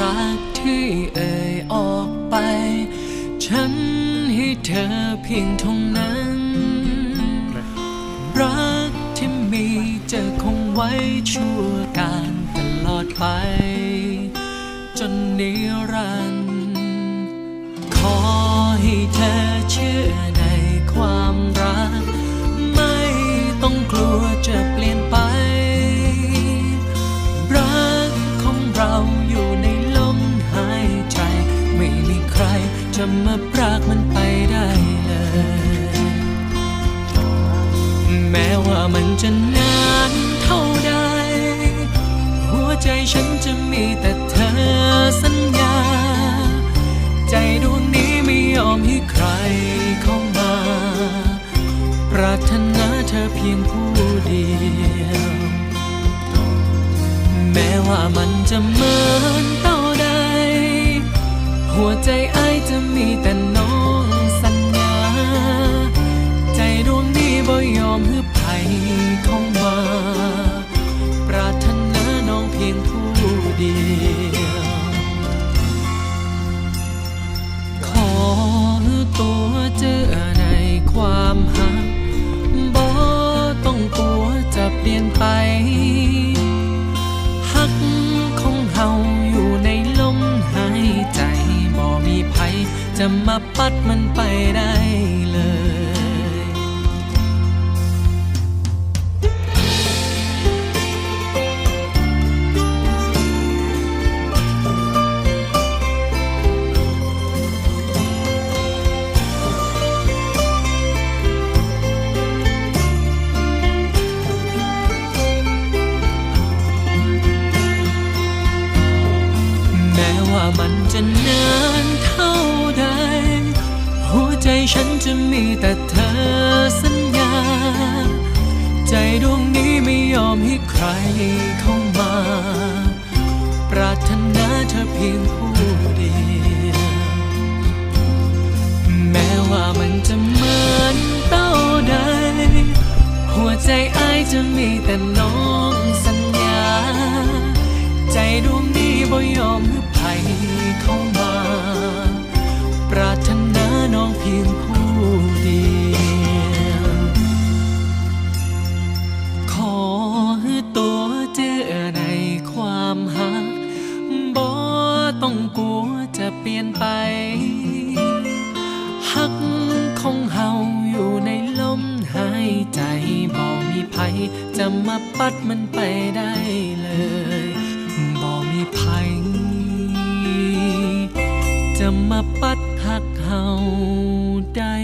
รักที่เอ่ยออกไป ฉันให้เธอเพียงเท่านั้น รักที่มีจะคงไว้ชั่วการตลอดไป จนนิรันดร์ขอให้เธอเชื่อ จะมาปรากมันไปได้เลย แม้ว่ามันจะนานเท่าใด หัวใจฉันจะมีแต่เธอสัญญา ใจดวงนี้ไม่ยอมให้ใครเข้ามา ปรารถนาเธอเพียงผู้เดียว แม้ว่ามันจะเหมือนเต่า หัวใจไอายจะมีแต่ จะมาปัดมันไปได้เลยแม้ว่ามันจะนาน ฉันจะมีแต่เธอสัญญา ใจดวงนี้ไม่ยอมให้ใครเข้ามา ปรารถนาเธอเพียงผู้เดียว แม้ว่ามันจะเหมือนเต้าใด หัวใจอายจะมีแต่น้องสัญญา ใจดวงนี้บ่ยอมให้ไผ ต้องกลัวจะเปลี่ยนไป หักของเฮาอยู่ในลมหายใจบ่มีภัยจะมาปัดมันไปได้เลยบ่มีภัยจะมาปัดหักเฮาได้